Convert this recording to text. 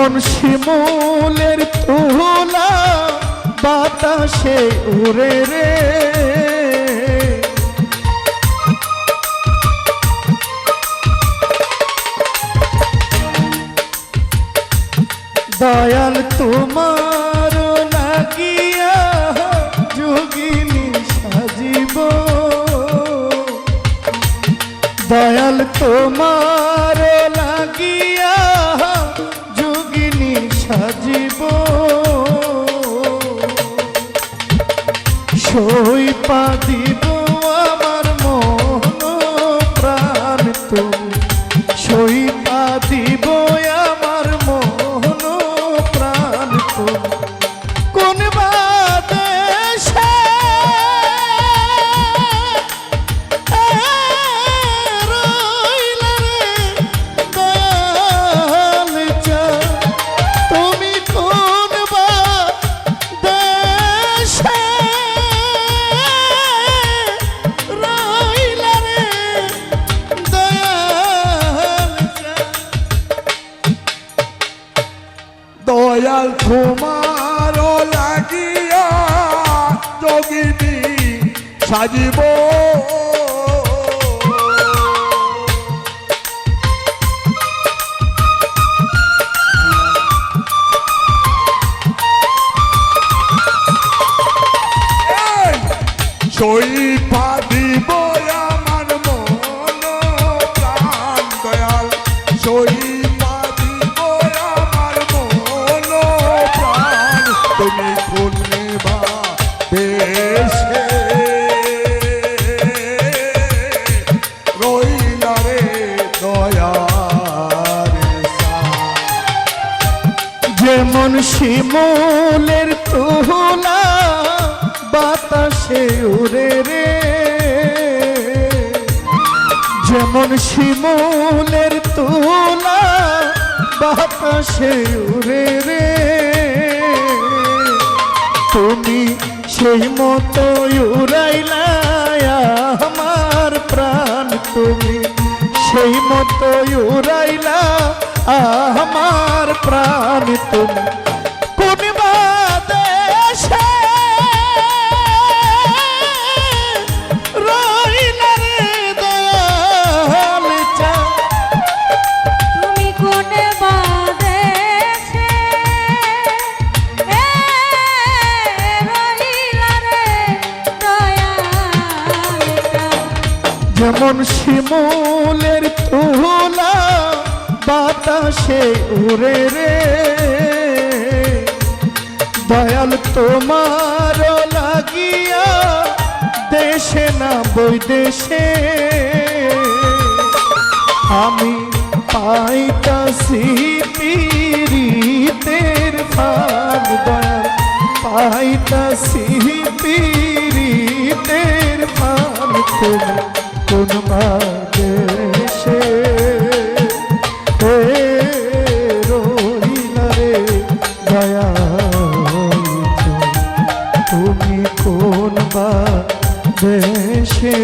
যেমন শিমুলের তুলা বাতাসে উড়ে রে। দয়াল তোমার লাগিয়া যোগিনী সাজিব। দয়াল তোমার লাগিয়া সই পা দিব আমার মন প্রাণ তুমি। দয়াল তোমার লাগিয়া যোগিনী সাজিব। এই, তুমি বা দেশে। রইলা রে দয়ার সা যেমন শিমুলের তুলা বাতাসে উড়ে রে। যেমন শিমুলের তুলা বাতাসে উড়ে রে। তুমি সেই মতো আমার প্রাণ তুমি সেই মতো উড়াইলা আমার প্রাণ তুমি। যেমন শিমুলের তুলা বাতাসে উড়ে রে। দয়াল তোমার লাগিয়া দেশে না বৈদেশে আমি পাইতাছি পীরিতের ফান দয়াল পাইতাছি পীরিতের ফান তুমি কোন দেশে এ রহিলা রে দয়াল তুমি কোন বা দেশে?